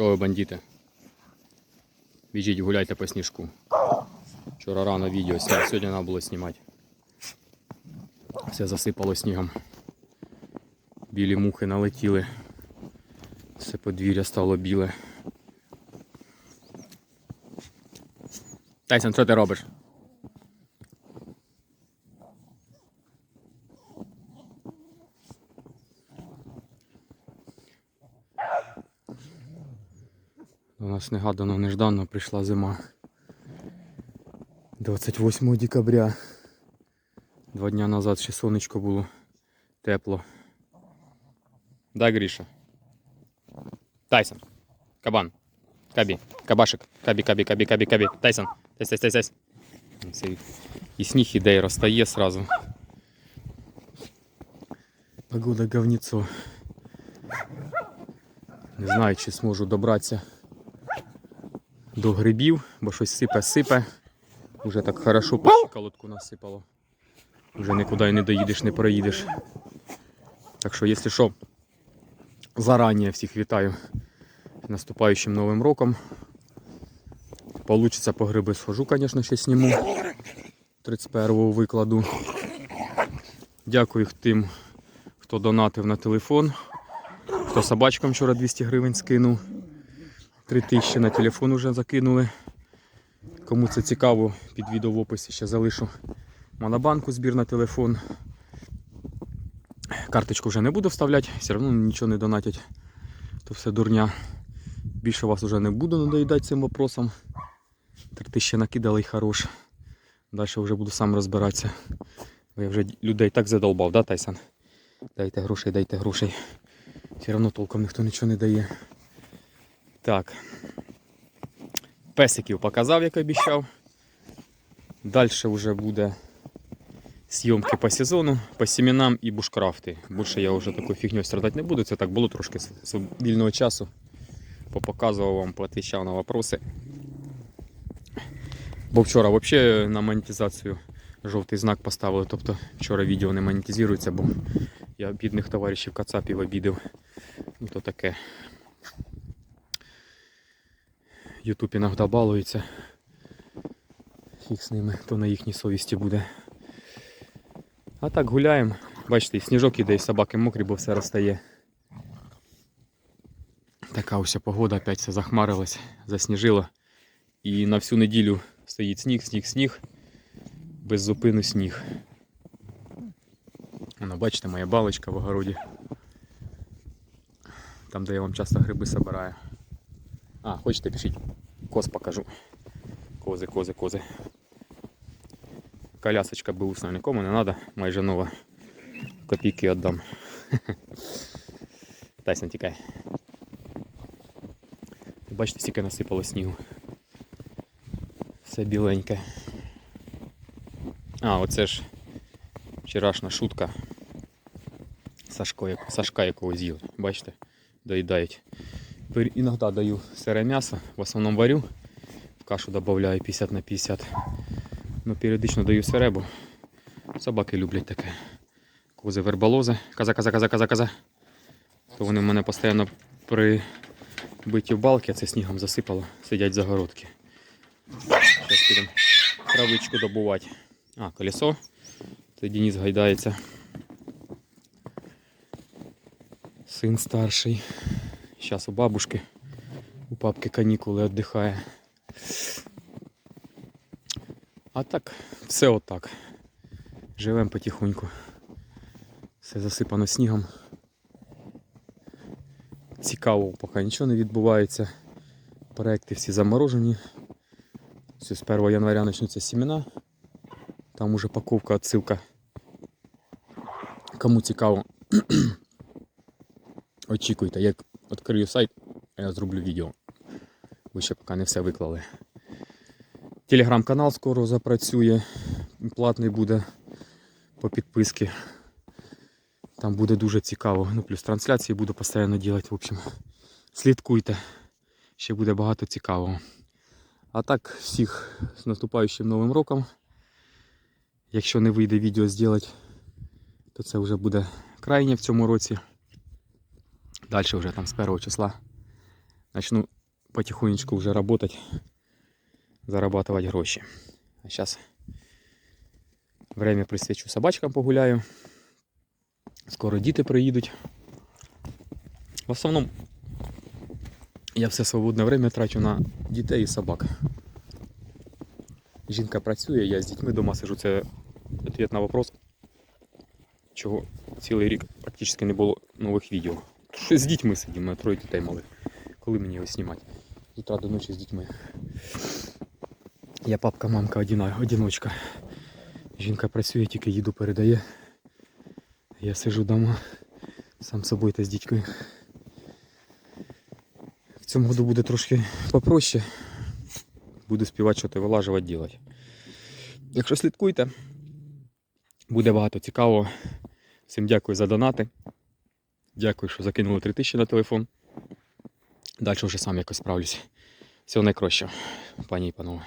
Що ви, бандити? Біжіть, гуляйте по сніжку. Вчора рано відео сняв, сьогодні треба було знімати. Все засипало снігом. Білі мухи налетіли. Все подвір'я стало біле. Тайсон, що ти робиш? До нас негадано, нежданно прийшла зима. 28 декабря. Два дня назад ще сонечко було тепло. Да, Гріша? Тайсон. Кабан. Кабі. Кабашик. Кабі, кабі, кабі, кабі, кабі. Тайсон. Тайс, тайс, тайс, тайс. І сніг іде, і розтає сразу. Погода говніцо. Не знаю, чи зможу добратися до грибів, бо щось сипе-сипе. Уже так хорошо по щиколотку насипало. Вже нікуди не доїдеш, не проїдеш. Так що, якщо що, зарані всіх вітаю з наступаючим новим роком. Получиться по гриби схожу, звісно, ще сніму. 31-го викладу. Дякую тим, хто донатив на телефон. Хто собачкам вчора 200 гривень скинув. 3000 на телефон вже закинули. Кому це цікаво, під відео в описі ще залишу монобанку збір на телефон. Карточку вже не буду вставляти, все одно нічого не донатять. То все дурня. Більше вас вже не буду надоїдати цим вопросом. Три ще накидали і хорош. Далі вже буду сам розбиратися. Бо я вже людей так задолбав, да, Тайсон? Дайте грошей, дайте грошей. Все одно толком ніхто нічого не дає. Так. Песиків показав, як обіцяв. Далі вже буде зйомки по сезону, по семенам і бушкрафти. Більше я вже такою фігньою страдати не буду. Це так було трошки з вільного часу. Попоказував вам, поотвічав на вопроси. Бо вчора взагалі на монетизацію жовтий знак поставили. Тобто вчора відео не монетизується, бо я бідних товаришів кацапів обідав. Ну то таке. Ютуб іноді балується. Фіг з ними, то на їхній совісті буде. А так гуляємо. Бачите, і сніжок іде, і собаки мокрі, бо все розтає. Така ось погода, опять все захмарилось, засніжило. І на всю неділю стоїть сніг, сніг, сніг. Без зупину сніг. Воно, бачите, моя балочка в огороді. Там, де я вам часто гриби собираю. А, хочете пишіть? Коз покажу. Кози, кози, кози. Колясочка беушна, нікому не треба, майже нова. Копійки віддам. Тайсон тікай. Бачите, скільки насипало снігу. Все біленьке. А, оце ж вчорашня шутка. Сашко, Сашка якого з'їли. Бачите? Доїдають. Іноді даю сире м'ясо, в основному варю, в кашу додаю 50 на 50. Ну, періодично даю сире, бо собаки люблять таке. Кози верболози. Каза, каза, каза, каза, каза. То вони в мене постійно прибиті в балки, а це снігом засипало, сидять загородки. Зараз підемо травичку добувати. А, колесо. Це Денис гайдається. Син старший. Зараз у бабушки. У папки канікули віддихає. А так, все отак. Живемо потихоньку. Все засипано снігом. Цікаво, поки нічого не відбувається. Проекти всі заморожені. Все, з 1 января почнуться семена. Там уже паковка, отсилка. Кому цікаво, очікуйте, як відкрию сайт, я зроблю відео. Ви ще поки не все виклали. Телеграм-канал скоро запрацює. Платний буде по підписці. Там буде дуже цікаво. Ну, плюс трансляції буду постійно робити. В общем, слідкуйте. Ще буде багато цікавого. А так, всіх з наступаючим новим роком. Якщо не вийде відео зробити, то це вже буде крайнє в цьому році. Далі вже там з 1 числа начну потихонечку вже работать, зарабатывать гроші. А зараз время присвячу собачкам погуляю. Скоро діти приїдуть. В основному я все свободне время трачу на дітей і собак. Жінка працює, я з дітьми вдома сижу. Це відповідь на вопрос, чого цілий рік практично не було нових відео. З дітьми сидимо, троє дітей малих. Коли мені його знімати? З утра до ночі з дітьми. Я папка, мамка одіна, одіночка. Жінка працює, тільки їду передає. Я сижу вдома сам собою та з дітьми. В цьому году буде трошки попроще. Буду співати, що ти вилажувати ділати. Якщо слідкуйте, буде багато цікавого. Всім дякую за донати. Дякую, що закинули 3000 на телефон. Далі вже сам якось справлюсь. Всього найкращого, пані і панове.